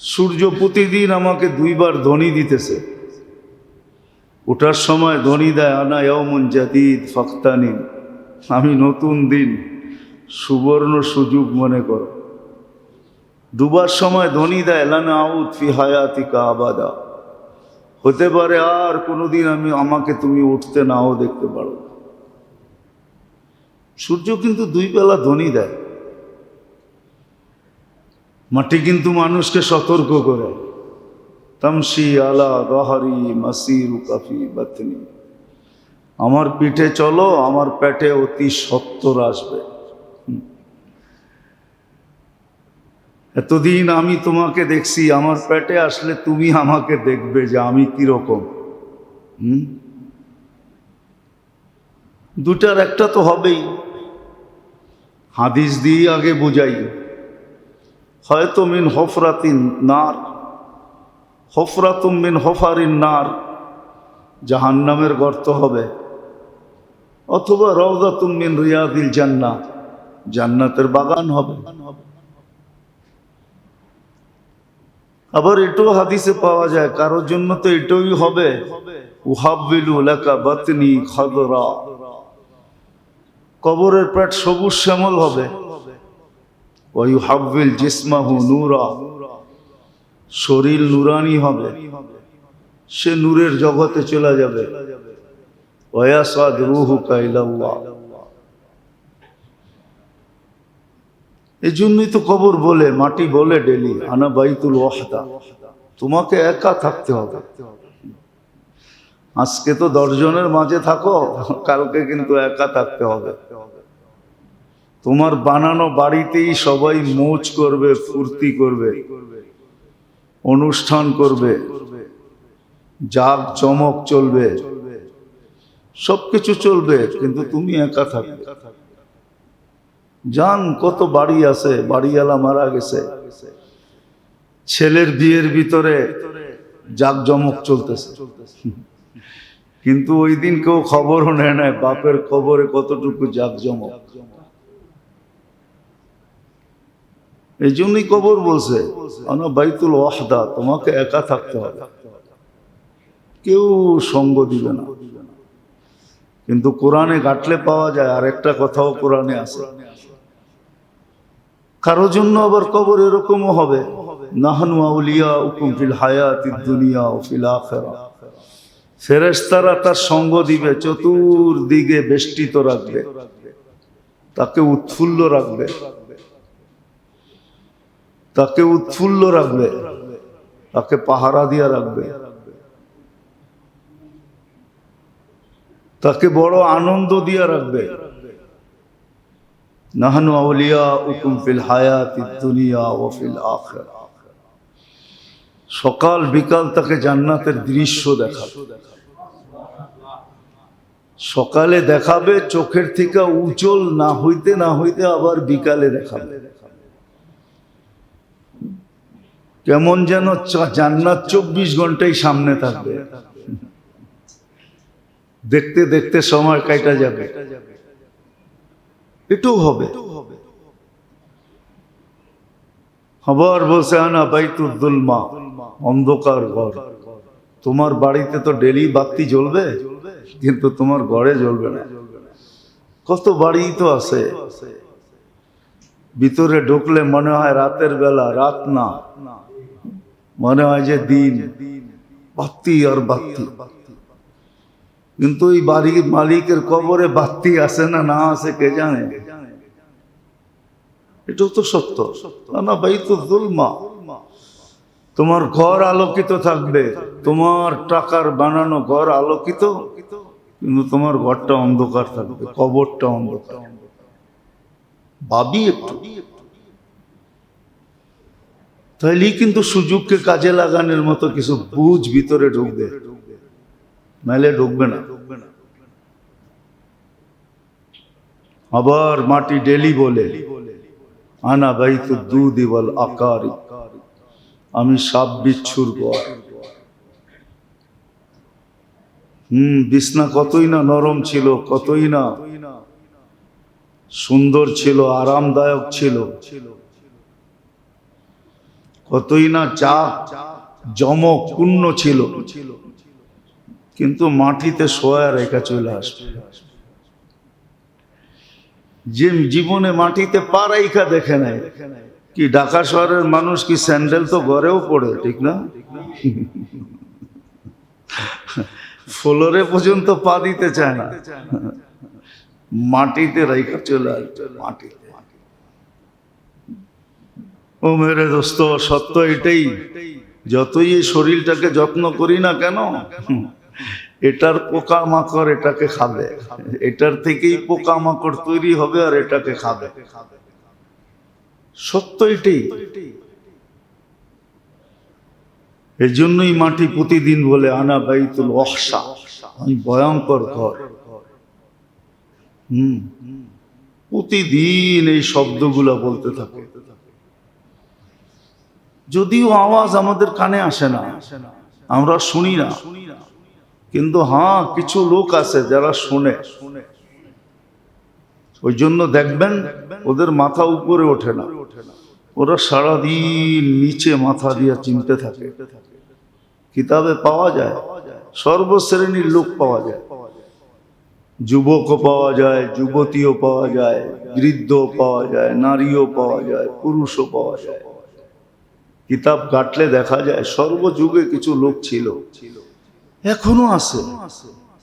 সূর্য প্রতিদিন আমাকে দুইবার ধ্বনি দিতেছে। ওঠার সময় ধ্বনি দেয়, আনা ইয়মুন জাদিদ ফখতানি আমি নতুন দিন সুবর্ণ সুযোগ মনে করো দুবার সময় ধ্বনি দেয়, লানা আউত ফি হায়াতিকা আবাদা হতে পারে আর কোনোদিন আমি, আমাকে তুমি উঠতে নাও দেখতে পারো সূর্য কিন্তু দুই বেলা ধ্বনি দেয়। মাটি কিন্তু মানুষকে সতর্ক করে। তামসি আলা দহারি মাসির কাফি বাতনি। আমার পিঠে চলো, আমার পেটে অতি সত্তর আসবে। এতদিন আমি তোমাকে দেখছি, আমার পেটে আসলে তুমি আমাকে দেখবে যে আমি কীরকম। হুম। দুটার একটা তো হবেই। হাদিস দিয়ে আগে বুঝাই। হয়তো মিন হফরাতিন নার, হফরাতুম মিন হফারিন নার, জাহান্নামের গর্ত হবে। অথবা রওদাতুম মিন রিয়াদিল জান্না জান্নাতের বাগান হবে। আবার এটাও হাদিসে পাওয়া যায়, কারোর জন্য তো এটাই হবে। বাতনি খদরা। কবরের পেট সবুজ শ্যামল হবে। ওয়ুহাবিল জিসমাহু নূরা। শরীর নুরানি হবে। সে নূরের জগতে চলে যাবে। ওয়াসাদ রুহু কাইলাল্লাহ। এই জন্যই তো কবর বলে, মাটি বলে ডেলি, আনা বাইতুল ওয়াহদা। তোমাকে একা থাকতে হবে। আজকে তো দশজনের মাঝে থাকো, কালকে কিন্তু একা থাকতে হবে। তোমার বানানো বাড়িতেই সবাই মোচ করবে, ফুর্তি করবে, অনুষ্ঠান করবে, জাগ চমক চলবে, সবকিছু চলবে, কিন্তু তুমি একা থাকবে। জান, কত বাড়ি আছে, বাড়িওয়ালা মারা গেছে। ছেলের বিয়ের ভিতরে জাক জমক চলতেছে। কিন্তু ওই দিন কেউ খবরও নেয় নাই বাপের খবরে কতটুকু জাক জমক। এই জন্যই কবর বলছে বাইতুল ওয়াহদা, তোমাকে একা থাকতে হবে। কেউ সঙ্গ দিবে না। কিন্তু কোরআনে গাটলে পাওয়া যায় আর একটা কথাও কোরআনে আছে। কারোর জন্য আবার কবর এরকমও হবে, নাহানু আউলিয়া উকুম ফিল হায়াতি দুনিয়া ও ফিল আখেরা। ফেরেশতারা তার সঙ্গ দিবে, চতুর্দিকে বেষ্টিত রাখবে, তাকে উৎফুল্ল রাখবে। তাকে উৎফুল্ল রাখবে, তাকে পাহারা দিয়া রাখবে। তাকে বড় আনন্দ দিয়া রাখবে। নাহানু আউলিয়া উকুম ফিল হায়াতি দুনিয়া ও ফিল আখিরা সকাল বিকাল তাকে জান্নাতের দৃশ্য দেখাবে। সকালে দেখাবে, চোখের থেকে উজ্জ্বল না হইতে না হইতে আবার বিকালে দেখাবে। কেমন যেন জান্নাত চব্বিশ ঘন্টাই সামনে থাকবে। দেখতে দেখতে সময় কাটা যাবে। এটাও হবে। আবার বলছে, আনা বাইতুদ্দুলমা অন্ধকার ঘর। তোমার বাড়িতে তো ডেলি বাতি জ্বলবে, কিন্তু তোমার ঘরে জ্বলবে না। কত বাড়ি তো আছে। ভিতরে ঢুকলে মনে হয় রাতের বেলা, রাত না। মনে হয় যে দিন, বাতি আর বাতি। কিন্তু ওই বাড়ির মালিকের কবরে বাতি আছে না না আছে কে জানে? এটাও তো সত্য। না না ভাই তো দুলমা তোমার ঘর আলোকিত থাকবে। তোমার টাকার বানানো ঘর আলোকিত, কিন্তু তোমার ঘরটা অন্ধকার থাকবে, কবরটা অন্ধকার। ভাবি একটু। তাহলেই কিন্তু সুযোগকে কাজে লাগানোর মতো কিছু বুঝ ভিতরে ঢুকবে। নাহলে ঢুকবে না। আবার মাটি ডেলি বলে, আনা ভাই তো দুধ ইবল আকারি, আমি সাপ বিচ্ছুর গড়। হুম, বিছনা কতই না নরম ছিল, কতই না সুন্দর ছিল, আরামদায়ক ছিল ছিল। কতই না চা জমক পূর্ণ ছিল। কিন্তু মাটিতে শোয়া রেখা চলে আসবে। যে জীবনে মাটিতে পা রাইখা দেখে নেয়, কি ঢাকা শহরের মানুষ কি স্যান্ডেল তো ঘরেও পড়ে, ঠিক না? ফ্লোরে পর্যন্ত পা দিতে চায় না। মাটিতে রাইখা চলে আসবে, মাটিতে। ও মেরে দোস্ত, সত্য এটাই। যতই এই শরীরটাকে যত্ন করি না কেন, এটার পোকা মাকড় এটাকে খাবে। এটার থেকেই পোকা মাকড় তৈরি হবে আর এটাকে খাবে। সত্য এটাই। এর জন্যই মাটি প্রতিদিন বলে, আনা বাইতুল অহসা আমি ভয়ঙ্কর ঘর। হুম। প্রতিদিন এই শব্দগুলো বলতে থাকে। যদিও আওয়াজ আমাদের কানে আসে না, আমরা শুনি না। কিন্তু হ্যাঁ কিছু লোক আছে যারা শুনে। ওই জন্য দেখবেন ওদের মাথা উপরে ওঠে না। ওরা সারাদিন নিচে মাথা দিয়ে চিনতে থাকে। কিতাবে পাওয়া যায়, সর্বশ্রেণীর লোক পাওয়া যায়। যুবকও পাওয়া যায়, যুবতীও পাওয়া যায় বৃদ্ধ পাওয়া যায়, নারীও পাওয়া যায়, পুরুষও পাওয়া যায়। কিতাব কাটলে দেখা যায় সর্বযুগে কিছু লোক ছিল। এখনও আছে।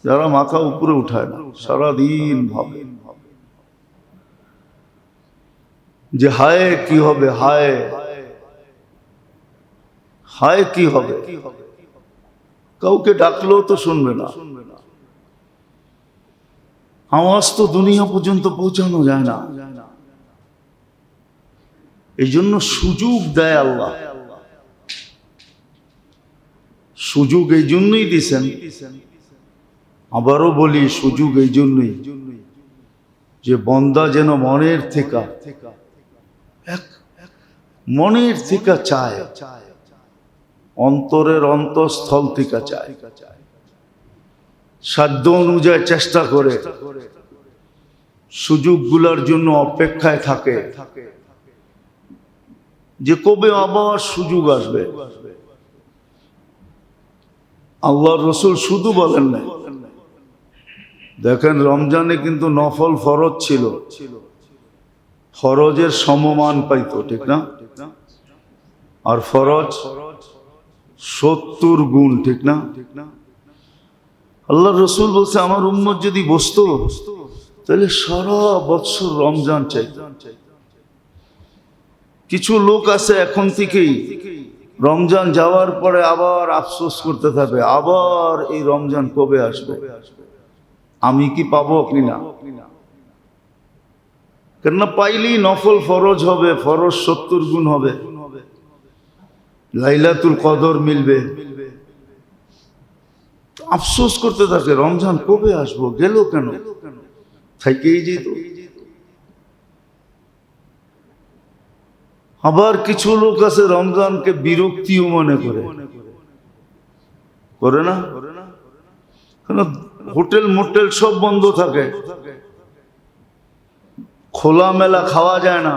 যারা মাথা উপরে উঠায় না, সারাদিন ভাবে। যে হায় কি হবে, হায়। হায় কি হবে? কাউকে ডাকলেও তো শুনবে না। আওয়াজ তো দুনিয়া পর্যন্ত পৌঁছানো যায় না। এই জন্য সুযোগ দেয় আল্লাহ। সুযোগ এই জন্যই দিছেন। আবারও বলি, সুযোগ এই জন্যই যে বন্দা যেন মনের থেকে মনের থেকে চায়, অন্তরের অন্তঃস্থল থেকে চায়। সাধ্য অনুযায়ী চেষ্টা করে, সুযোগগুলোর জন্য অপেক্ষায় থাকে। যে কবে আবার সুযোগ আসবে? আল্লাহ রসুল শুধু বলেন না দেখেন, রমজানে কিন্তু নফল ফরজ ছিল। ফরজের সমমান পাইতো, ঠিক না? আর ফরজ সত্তর গুণ, ঠিক না? আল্লাহ রসুল বলছে, আমার উম্মত যদি বসতো, তাহলে সারা বৎসর রমজান চাইত। কিছু লোক আছে এখন থেকেই রমজান যাওয়ার পরে আবার আফসোস করতে থাকবে, আবার এই রমজান কবে আসবে? আমি কি পাবো কি না? কেননা পাইলেই নফল ফরজ হবে, ফরজ সত্তর গুণ হবে। লাইলাতুল কদর মিলবে। আফসোস করতে থাকে রমজান কবে আসব, গেল কেন? থাকেই যেত। আবার কিছু লোক আছে রমজানকে বিরক্তিও মনে করে। করে না? হোটেল মোটেল সব বন্ধ থাকে। খোলা মেলা খাওয়া যায় না।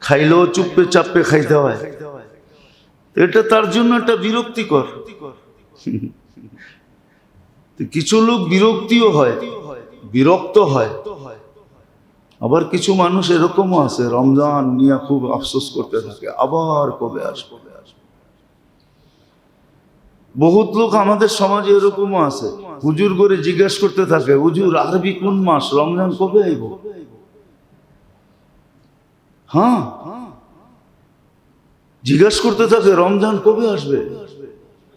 খাইলেও চুপে চাপে খাইতে হয়। এটা তার জন্য একটা বিরক্তিকর। কিছু লোক বিরক্তিও হয়, বিরক্ত হয়। আবার কিছু মানুষ এরকমও আছে, রমজান নিয়ে খুব আফসোস করতে থাকে, আবার কবে আসবে? বহুত লোক আমাদের সমাজে এরকমও আছে, হুজুর করে জিজ্ঞেস করতে থাকে, হুজুর, আরবি কোন মাস? রমজান কবে আইব? হ্যাঁ। জিজ্ঞেস করতে থাকে, রমজান কবে আসবে?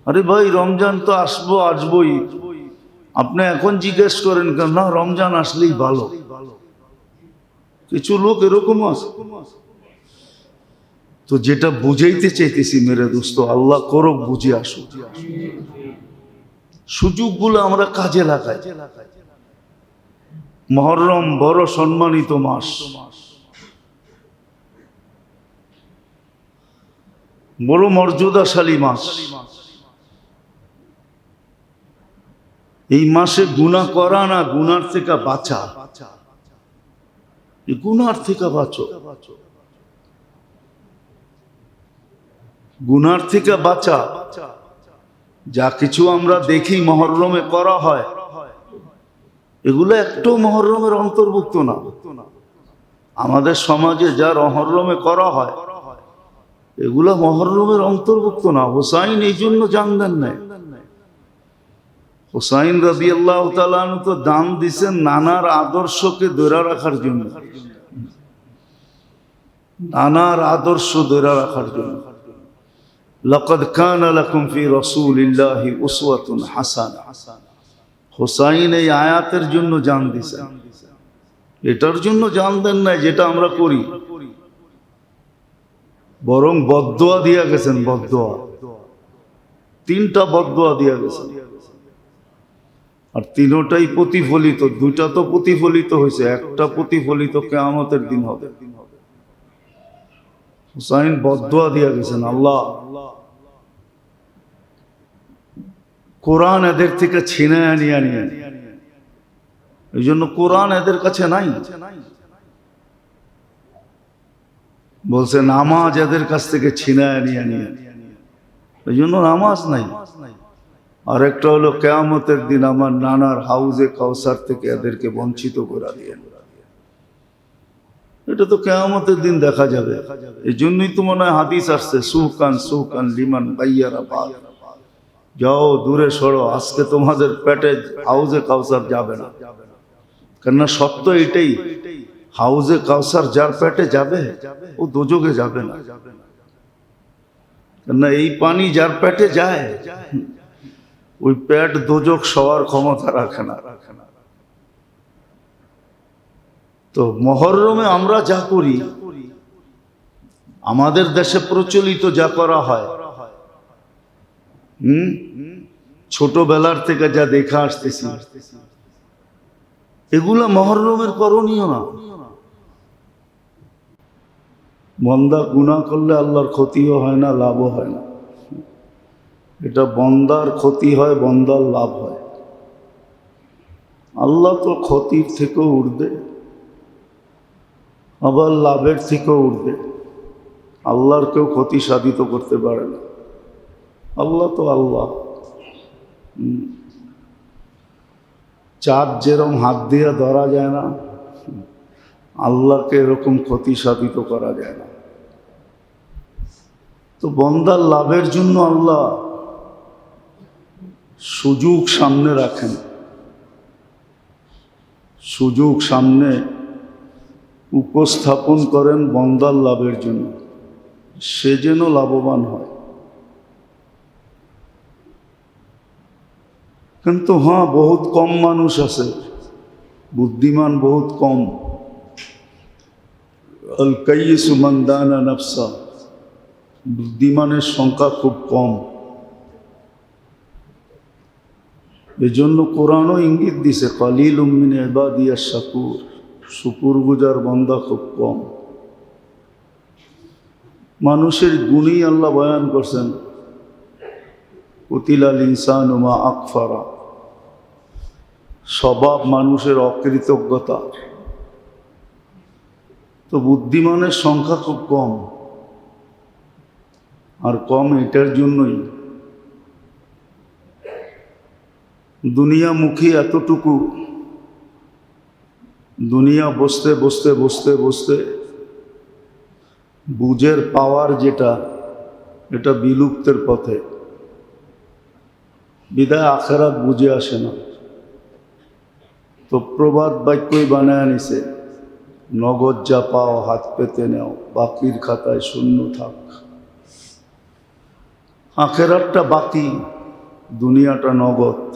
আরে ভাই, রমজান তো আসব, আসবোই। আপনি এখন জিজ্ঞেস করেন কেন? না, রমজান আসলেই ভালো। কিছু লোক এরকম আছে। তো যেটা বুঝাইতে চাইতেছি মেরে দোস্ত, আল্লাহ করক বুঝে আসুক। সুযোগগুলো আমরা কাজে লাগাই। মহরম বড় সম্মানিত মাস। বড় মর্যাদাশালী মাস। এই মাসে গুণা করা না গুনার থেকে বাঁচা। এই গুনার থেকে বাঁচো গুনার থেকে বাঁচা যা কিছু আমরা দেখি মহরমে করা হয়, এগুলো একটু মহরমের অন্তর্ভুক্ত না। আমাদের সমাজে যা মহরমে করা হয়, এগুলো মহরমের অন্তর্ভুক্ত না। হোসাইন এই জন্য জানলেন নাই। হোসাইন রবি আল্লাহ তো দাম দিছেন নানার আদর্শকে ধরে রাখার জন্য। নানার আদর্শ ধরে রাখার জন্য। লকদ লাকুম ফি রাসূলিল্লাহি উসওয়াতুন হাসানা। হোসাইন এই আয়াতের জন্য জান দিছেন। এটার জন্য জান দেন নাই যেটা আমরা করি। বরং বদদোয়া দিয়া গেছেন, বদদোয়া। তিনটা বদদোয়া দিয়া গেছেন। আর তিনোটাই প্রতিফলিত, দুইটা তো প্রতিফলিত হয়েছে, একটা প্রতিফলিত কেয়ামতের দিন হবে। হুসাইন বদুয়া দিয়া গেছেন, আল্লাহ। কোরআন এদের থেকে ছিনে আনিয়ে নিয়ে। এই জন্য কোরআন এদের কাছে নাই। বলছে, নামাজ এদের কাছ থেকে ছিনায় নিয়ে নিয়ে। এই জন্য নামাজ নাই। আর একটা হলো কেয়ামতের দিন আমার নানার হাউজে কাউসার থেকে এদেরকে বঞ্চিত করে দিয়ে এটা তো কেয়ামতের দিন দেখা যাবে। এই জন্যই তো মনে হয় হাদিস আসছে সুহকান সুহকান লিমান বাইয়ারা বাদ। যাও, দূরে সরো, আজকে তোমাদের পেটে হাউজে কাউসার যাবে না। কেননা সত্য এটাই, হাউজে কাউসার যার পেটে যাবে, ও দোজগে যাবে না। কেননা এই পানি যার পেটে যায় ওই পেট দোজক সবার ক্ষমতা রাখে না রাখে না তো মহরমে আমরা যা করি, আমাদের দেশে প্রচলিত যা করা হয়, হুম? ছোটবেলার থেকে যা দেখা আসতেছি, এগুলা মহরমের করণীয় না। মন্দা গুণা করলে আল্লাহর ক্ষতিও হয় না, লাভও হয় না। এটা বন্দার ক্ষতি হয়, বন্দার লাভ হয়। আল্লাহ তো ক্ষতির থেকেও উঠবে আবার লাভের থেকেও উঠবে আল্লাহর কেউ ক্ষতি সাধিত করতে পারে না। আল্লাহ তো আল্লাহ। চাঁদ যেরকম হাত দিয়ে ধরা যায় না, আল্লাহকে এরকম ক্ষতি সাধিত করা যায় না। তো বন্দার লাভের জন্য আল্লাহ সুযোগ সামনে রাখেন। সুযোগ সামনে উপস্থাপন করেন বন্দার লাভের জন্য। সে যেন লাভবান হয়। কিন্তু হ্যাঁ বহুত কম মানুষ আছে। বুদ্ধিমান বহুত কম। আল কাইসু মন্দানা নফসা। বুদ্ধিমানের সংখ্যা খুব কম। এজন্য কোরআনও ইঙ্গিত দিছে কালিল উম্মিন এবাদিয়া শাকুর শুকুর গুজার বন্দা খুব কম। মানুষের গুণই আল্লাহ বয়ান করছেন, কুতিলাল ইনসান উমা আকফারা। স্বভাব মানুষের অকৃতজ্ঞতা। তো বুদ্ধিমানের সংখ্যা খুব কম। আর কম এটার জন্যই দুনিয়ামুখী এতটুকু, দুনিয়া বসতে বসতে বসতে বসতে বুঝের পাওয়ার যেটা, এটা বিলুপ্তের পথে। বিদায় আখেরাত বুঝে আসে না। তো প্রবাদ বাক্যই বানায় নিছে নগদ যা পাও হাত পেতে নেও, বাকির খাতায় শূন্য থাক। আখেরাতটা বাকি, দুনিয়াটা নগদ।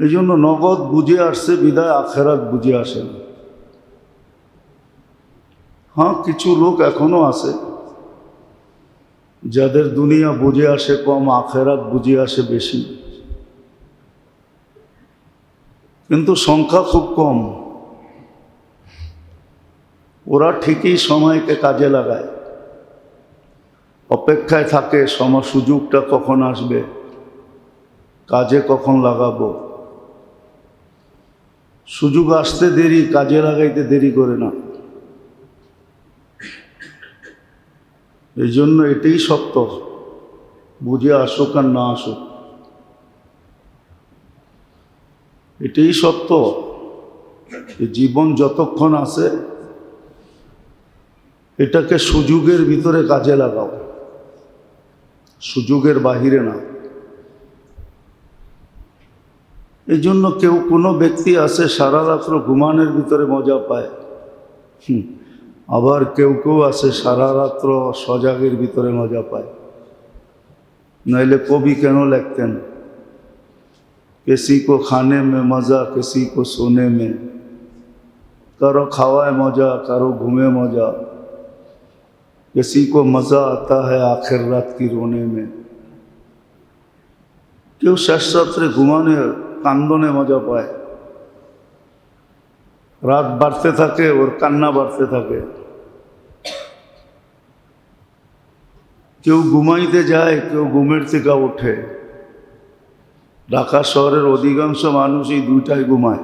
এই জন্য নগদ বুঝে আসছে, বিদায় আখেরাত বুঝে আসে না। হ্যাঁ কিছু লোক এখনও আছে যাদের দুনিয়া বুঝে আসে কম, আখেরাত বুঝে আসে বেশি। কিন্তু সংখ্যা খুব কম। ওরা ঠিকই সময়কে কাজে লাগায়। অপেক্ষায় থাকে, সময় সুযোগটা কখন আসবে, কাজে কখন লাগাবো। সুযোগ আসতে দেরি, কাজে লাগাইতে দেরি করে না। এই জন্য এটাই সত্য। বুঝে আসুক আর না আসুক। এটাই সত্য জীবন যতক্ষণ আছে, এটাকে সুযোগের ভিতরে কাজে লাগাও। সুযোগের বাহিরে না। এই জন্য কেউ কোনো ব্যক্তি আছে সারা রাত্র ঘুমানোর ভিতরে মজা পায় হুম, আবার কেউ কেউ আছে সারা রাত্র সজাগের ভিতরে মজা পায় নইলে কবি কেন লিখতেন किसी को खाने में मज़ा किसी को सोने में কারো খাওয়ায় মজা কারো ঘুমে মজা किसी को मज़ा आता है आखिर रात की रोने में কেউ শেষ রাত্রে ঘুমানে কান্দনে মজা পায়। রাত বাড়তে থাকে, ওর কান্না বাড়তে থাকে। কেউ ঘুমাইতে যায়, কেউ ঘুমের থেকে ওঠে। ঢাকা শহরের অধিকাংশ মানুষই দুইটায় ঘুমায়।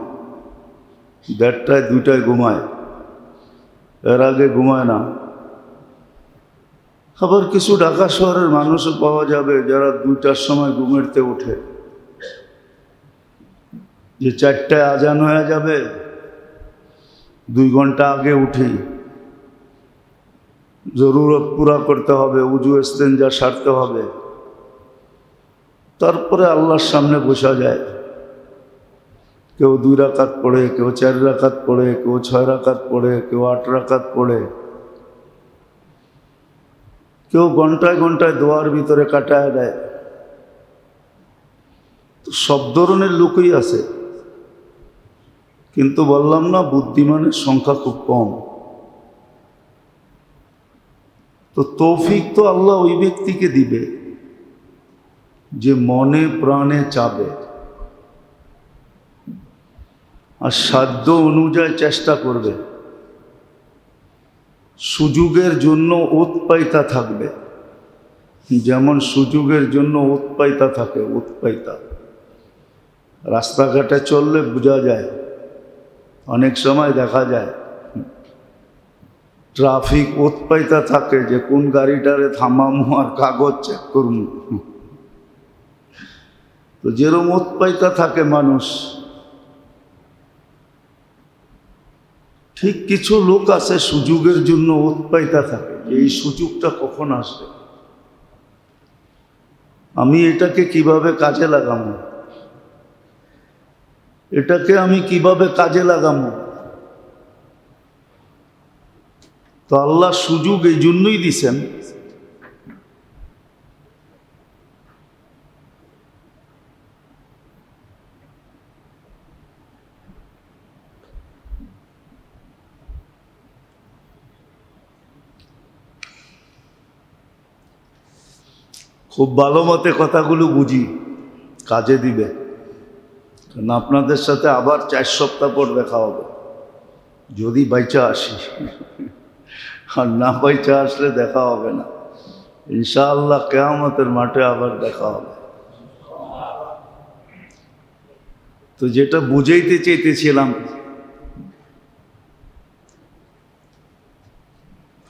দেড়টায় দুইটায় ঘুমায়। এর আগে ঘুমায় না। আবার কিছু ঢাকা শহরের মানুষও পাওয়া যাবে যারা দুইটার সময় ঘুমেরতে ওঠে। যে চারটায় আজান হয়ে যাবে, দুই ঘণ্টা আগে উঠি জরুরত পুরা করতে হবে, উজু যা সারতে হবে। তারপরে আল্লাহর সামনে বসা যায়। কেউ দুই রাকাত পড়ে, কেউ চার রাকাত পড়ে, কেউ ছয় রাকাত পড়ে, কেউ আট রাকাত পড়ে। কেউ ঘন্টায় ঘন্টায় দোয়ার ভিতরে কাটায় দেয়। সব ধরনের লোকই আছে। কিন্তু বললাম না, বুদ্ধিমানের সংখ্যা খুব কম। তো তৌফিক তো আল্লাহ ওই ব্যক্তিকে দিবে, যে মনে প্রাণে চাবে। আর সাধ্য অনুযায়ী চেষ্টা করবে। সুযোগের জন্য উৎপাইতা থাকবে। যেমন সুযোগের জন্য উৎপাইতা থাকে, উৎপাইতা। রাস্তাঘাটে চললে বোঝা যায় অনেক সময় দেখা যায়, ট্রাফিক উৎপাইতা থাকে যে কোন গাড়িটারে থামামো আর কাগজ চেক করুন তো যেরম উৎপাইতা থাকে মানুষ, ঠিক কিছু লোক আছে সুযোগের জন্য উৎপাইতা থাকে যে এই সুযোগটা কখন আসবে। আমি এটাকে কীভাবে কাজে লাগাবো এটাকে আমি কীভাবে কাজে লাগাবো? তো আল্লাহ সুযোগ এই জন্যই দিছেন। খুব ভালো মতে কথাগুলো বুঝি, কাজে দিবে। কারণ আপনাদের সাথে আবার চার সপ্তাহ পর দেখা হবে। যদি বাইচা আসি আর না বাইচা আসলে দেখা হবে না। ইনশাআল্লাহ কেয়ামতের মাঠে আবার দেখা হবে। তো যেটা বুঝাইতে চাইতেছিলাম,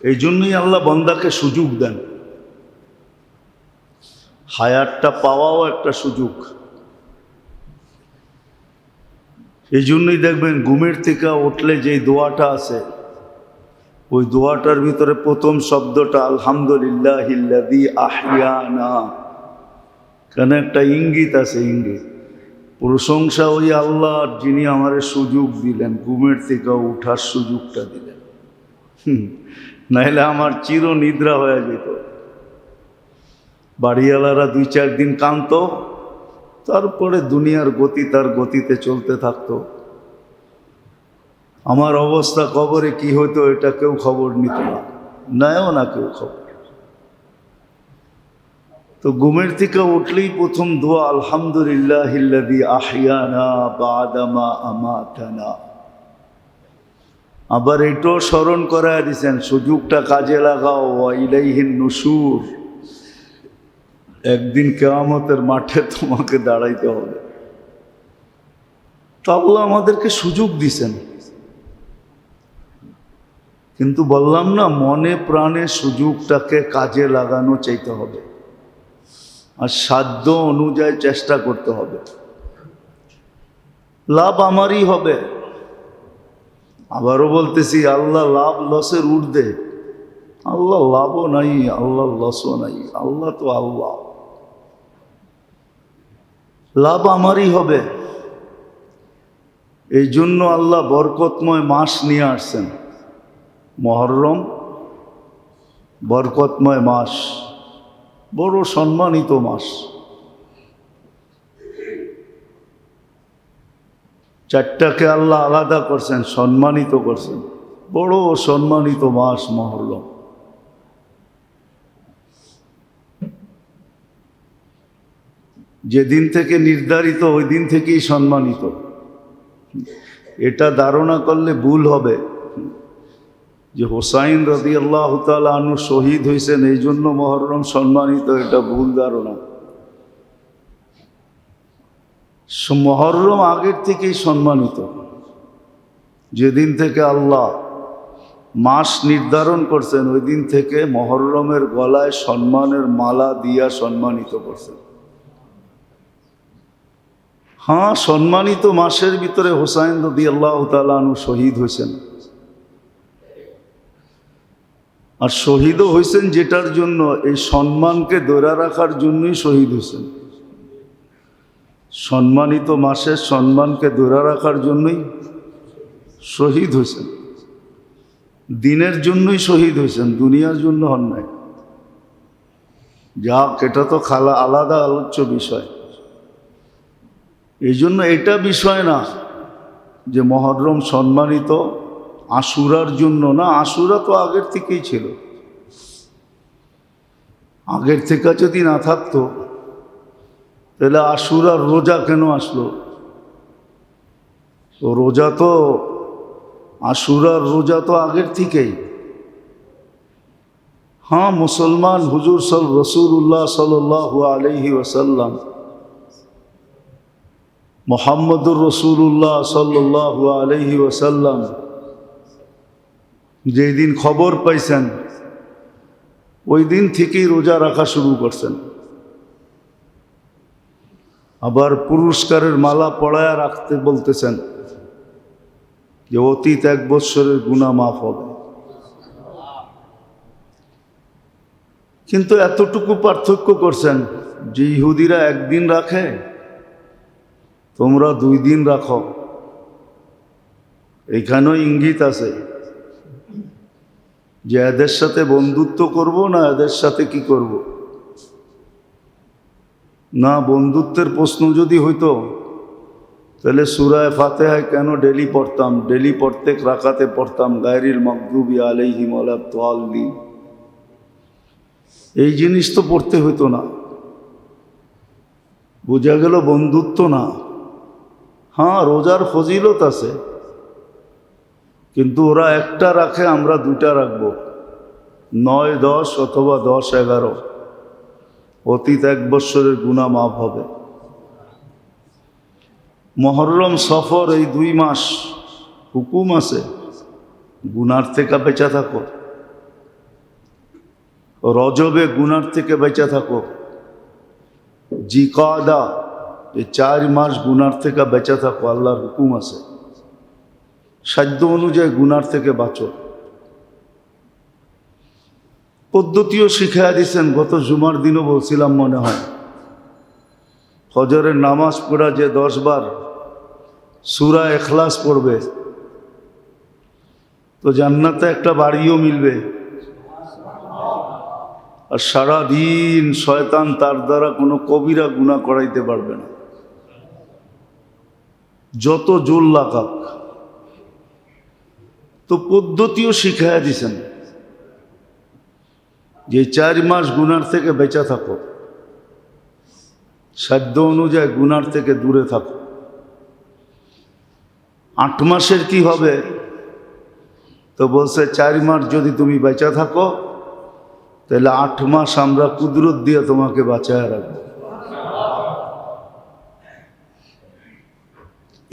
এই জন্যই আল্লাহ বন্দাকে সুযোগ দেন। হায়ারটা পাওয়াও একটা সুযোগ। এই জন্যই দেখবেন ঘুমের থেকে উঠলে যে দোয়াটা আছে, ওই দোয়াটার ভিতরে প্রথম শব্দটা আলহামদুলিল্লাহ আহিয়ানা কেন একটা ইঙ্গিত আছে, ইঙ্গিত। প্রশংসা ওই আল্লাহর যিনি আমারে সুযোগ দিলেন, ঘুমের থেকে উঠার সুযোগটা দিলেন। নাহলে আমার চির নিদ্রা হয়ে যেত। বাড়িওয়ালারা দুই চার দিন কান্ত তারপরে দুনিয়ার গতি তার গতিতে চলতে থাকতো। আমার অবস্থা কবরে কি হতো এটা কেউ খবর নিত না। নেয়ও না কেউ খবর। তো ঘুমের থেকে উঠলেই প্রথম দোয়া আলহামদুলিল্লাহ হিল্লাদি আহিয়ানা বাদামা আমাতানা। আবার এটাও স্মরণ করায় দিছেন, সুযোগটা কাজে লাগাও ইলাইহিন নুসুর একদিন কেয়ামতের মাঠে তোমাকে দাঁড়াইতে হবে। তো আমাদেরকে সুযোগ দিছেন। কিন্তু বললাম না, মনে প্রাণে সুযোগটাকে কাজে লাগানো চাইতে হবে। আর সাধ্য অনুযায়ী চেষ্টা করতে হবে। লাভ আমারই হবে। আবারও বলতেছি, আল্লাহ লাভ লসের ঊর্ধ্বে। আল্লাহ লাভও নাই, আল্লাহ লসও নাই। আল্লাহ তো আল্লাহ। লাভ আমারই হবে। এই জন্য আল্লাহ বরকতময় মাস নিয়ে আসছেন। মহরম বরকতময় মাস, বড় সম্মানিত মাস। চারটাকে আল্লাহ আলাদা করছেন, সম্মানিত করছেন। বড় সম্মানিত মাস মহরম। যেদিন থেকে নির্ধারিত ওই দিন থেকেই সম্মানিত। এটা ধারণা করলে ভুল হবে। যে হোসাইন রদি আল্লাহ আনু শহীদ হয়েছেন এই জন্য মহরম সম্মানিত, এটা ভুল ধারণা। মহরম আগের থেকেই সম্মানিত। যেদিন থেকে আল্লাহ মাস নির্ধারণ করছেন ওই দিন থেকে মহরমের গলায় সম্মানের মালা দিয়া সম্মানিত করছেন। হ্যাঁ সম্মানিত মাসের ভিতরে হোসাইন রদি আল্লাহ তালু শহীদ হয়েছেন। আর শহীদও হয়েছেন যেটার জন্য, এই সম্মানকে ধরে রাখার জন্যই শহীদ হয়েছেন। সম্মানিত মাসের সম্মানকে ধরে রাখার জন্যই শহীদ হয়েছেন। দিনের জন্যই শহীদ হয়েছেন, দুনিয়ার জন্য হন নাই যাক, এটা তো খালা আলাদা আলোচ্য বিষয়। এই জন্য এটা বিষয় না যে মহরম সম্মানিত আশুরার জন্য না, আশুরা তো আগের থেকেই ছিল। আগের থেকে যদি না থাকতো, তাহলে আশুরার রোজা কেন আসলো? তো রোজা তো, আশুরার রোজা তো আগের থেকেই। হ্যাঁ মুসলমান হুজুর সল রসুল্লাহ সাল্লাহ আলহি ওসাল্লাম মোহাম্মদুর রসুল্লাহ সাল্লাহ আলহি ওসাল্লাম যেই দিন খবর পাইছেন, ওই দিন থেকেই রোজা রাখা শুরু করছেন। আবার পুরস্কারের মালা পড়ায়া রাখতে বলতেছেন যে, অতীত এক বৎসরের গুণা মাফ হবে। কিন্তু এতটুকু পার্থক্য করছেন যে, ইহুদিরা একদিন রাখে তোমরা দুই দিন রাখো। এখানেও ইঙ্গিত আছে। যে এদের সাথে বন্ধুত্ব করব না এদের সাথে কি করব? না, বন্ধুত্বের প্রশ্ন যদি হইতো, তাহলে সুরায় ফাতেহায় কেন ডেলি পড়তাম? ডেলি প্রত্যেক রাখাতে পড়তাম, গায়রিল মকদুবি আলাইহিম আলাদ্দিন এই জিনিস তো পড়তে হইতো না। বোঝা গেল বন্ধুত্ব না। হ্যাঁ রোজার ফজিলত আছে। কিন্তু ওরা একটা রাখে, আমরা দুইটা রাখব। নয়, দশ অথবা দশ, এগারো। অতীত এক বৎসরের গুণা মাফ হবে। মহরম, সফর, এই দুই মাস হুকুম আছে, গুনার থেকে বেঁচে থাকো। রজবে গুনার থেকে বেঁচে থাকো। জিকাদা এই চার মাস গুনার থেকে বেঁচে থাকো, আল্লাহর হুকুম আছে। সাধ্য অনুযায়ী গুনার থেকে বাঁচো। পদ্ধতিও শিখাইয়া দিছেন, গত জুমার দিনও বলছিলাম মনে হয়। ফজরের নামাজ পড়া যে দশবার সুরা এখলাস পড়বে, তো জান্নাতে একটা বাড়িও মিলবে। আর সারা দিন শয়তান তার দ্বারা কোনো কবিরা গুণা করাইতে পারবে না। যত জোর লাগাক, তো পদ্ধতিও শিখাইয়া দিছেন। যে চার মাস গুনার থেকে বেঁচে থাকো, সাধ্য অনুযায়ী গুনার থেকে দূরে থাকো। আট মাসের কি হবে? তো বলছে, চার মাস যদি তুমি বেঁচে থাকো, তাহলে আট মাস আমরা কুদরত দিয়ে তোমাকে বাঁচায় রাখব।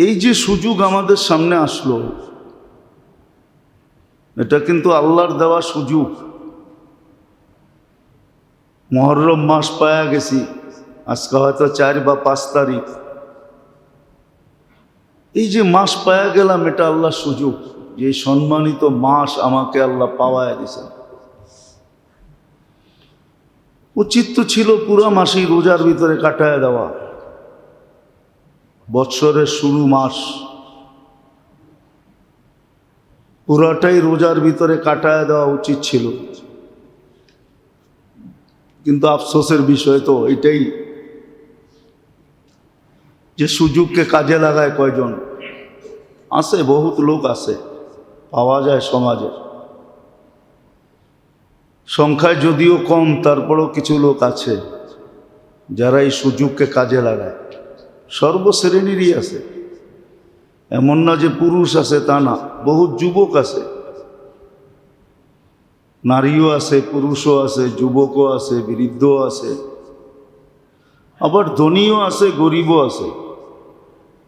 এই যে সুযোগ আমাদের সামনে আসলো, এটা কিন্তু আল্লাহর দেওয়া সুযোগ। মহরম মাস পায়া গেছি, আজকে হয়তো চার বা পাঁচ তারিখ। এই যে মাস পায়া গেলাম, এটা আল্লাহ সুযোগ। যে সম্মানিত মাস আমাকে আল্লাহ পাওয়ায় দিয়েছেন। উচিত তো ছিল পুরো মাসেই রোজার ভিতরে কাটায় দেওয়া। বৎসরের শুরু মাস। পুরাটাই রোজার ভিতরে কাটায় দেওয়া উচিত ছিল। কিন্তু আফসোসের বিষয় তো এটাই যে সুযোগকে কাজে লাগায় কয়জন। আছে, বহুত লোক আছে, পাওয়া যায় সমাজে। সংখ্যায় যদিও কম, তারপরেও কিছু লোক আছে যারা এই সুযোগকে কাজে লাগায়। সর্বশ্রেণীরই আছে। এমন না যে পুরুষ আছে তা না বহু যুবক আছে। নারীও আছে, পুরুষও আছে, যুবকও আছে, বৃদ্ধও আছে। আবার ধনীও আছে, গরিবও আছে।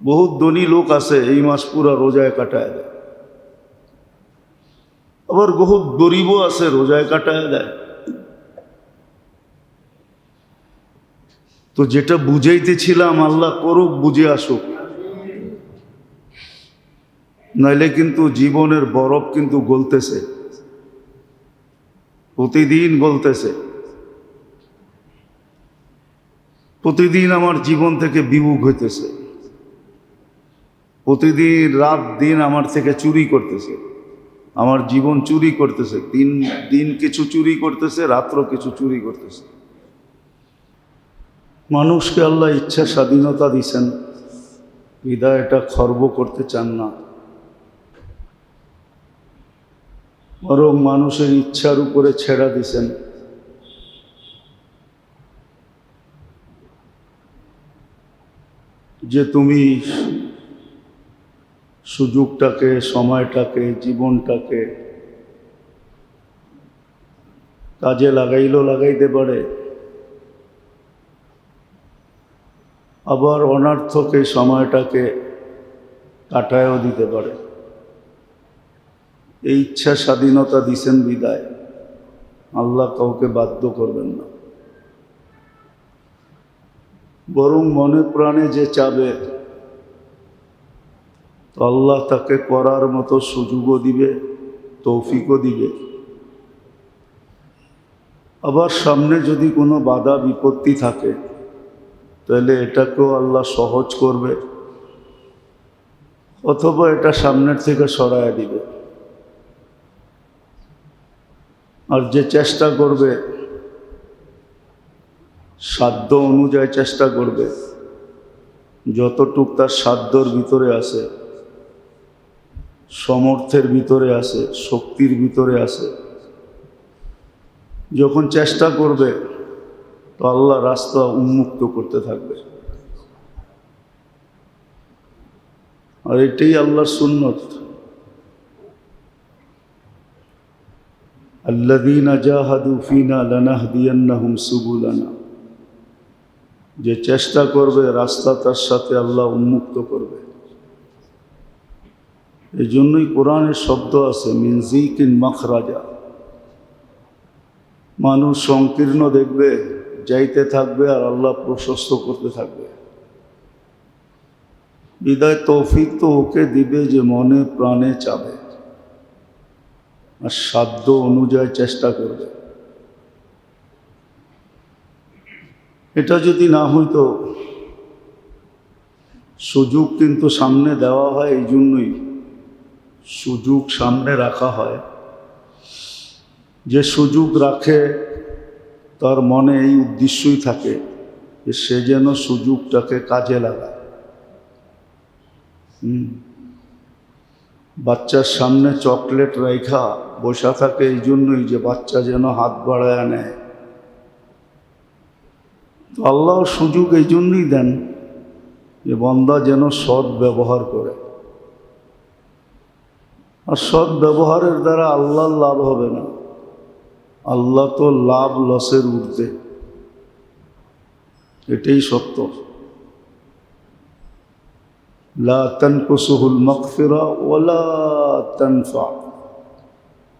বহুত ধনী লোক আছে, এই মাস পুরা রোজায় কাটায় দেয়। আবার বহুত গরিবও আছে, রোজায় কাটায় দেয়। তো যেটা বুঝাইতেছিলাম আল্লাহ করুক, বুঝে আসুক। নইলে কিন্তু জীবনের বরফ কিন্তু গলতেছে। প্রতিদিন গলতেছে। প্রতিদিন আমার জীবন থেকে বিমুখ হইতেছে। প্রতিদিন, রাত দিন আমার থেকে চুরি করতেছে। আমার জীবন চুরি করতেছে। দিন দিন কিছু চুরি করতেছে, রাত্র কিছু চুরি করতেছে। মানুষকে আল্লাহ ইচ্ছা স্বাধীনতা দিছেন। হৃদয় এটা খর্ব করতে চান না। বরং মানুষের ইচ্ছার উপরে ছেড়া দিছেন। যে তুমি সুযোগটাকে, সময়টাকে, জীবনটাকে কাজে লাগাইলেও লাগাইতে পারে। আবার অনার্থকে সময়টাকে কাটায়ও দিতে পারে। এই ইচ্ছা স্বাধীনতা দিছেন বিদায়। আল্লাহ কাউকে বাধ্য করবেন না। বরং মনে প্রাণে যে চাবে, তো আল্লাহ তাকে করার মতো সুযোগও দিবে, তৌফিকও দিবে। আবার সামনে যদি কোনো বাধা, বিপত্তি থাকে তাহলে এটাকেও আল্লাহ সহজ করবে, অথবা এটা সামনের থেকে সরায় দিবে। আর যে চেষ্টা করবে, সাধ্য অনুযায়ী চেষ্টা করবে, যতটুক তার সাধ্যর ভিতরে আছে, সমর্থের ভিতরে আছে, শক্তির ভিতরে আছে, যখন চেষ্টা করবে তো আল্লাহ রাস্তা উন্মুক্ত করতে থাকবে। আর এটাই আল্লাহর সুন্নত। আল্লাদিনা জাহাদু লানাহদিয়ান্নাহুম সুবুলানা। যে চেষ্টা করবে রাস্তা তার সাথে আল্লাহ উন্মুক্ত করবে। এই জন্যই কোরআনের শব্দ আছে মিনজিকিন মখরাজা। মানুষ সংকীর্ণ দেখবে। যাইতে থাকবে আর আল্লাহ প্রশস্ত করতে থাকবে। বিদায় তৌফিক তো ওকে দিবে যে মনে প্রাণে চাবে। আর সাধ্য অনুযায়ী চেষ্টা করবে। এটা যদি না হইতো, সুযোগ কিন্তু সামনে দেওয়া হয়, এই জন্যই সুযোগ সামনে রাখা হয়। যে সুযোগ রাখে তার মনে এই উদ্দেশ্যই থাকে যে সে যেন সুযোগটাকে কাজে লাগায়। বাচ্চার সামনে চকলেট রেখা বসা থাকে এই জন্যই যে বাচ্চা যেন হাত বাড়ায় নেয় তো আল্লাহ সুযোগ এই জন্যই দেন যে বন্দা যেন সৎ ব্যবহার করে। আর সৎ ব্যবহারের দ্বারা আল্লাহর লাভ হবে না। আল্লাহ তো লাভ লসের ঊর্ধ্বে। এটাই সত্য। লা তানকুসুহুল মাগফিরা ওয়ালা তানফা।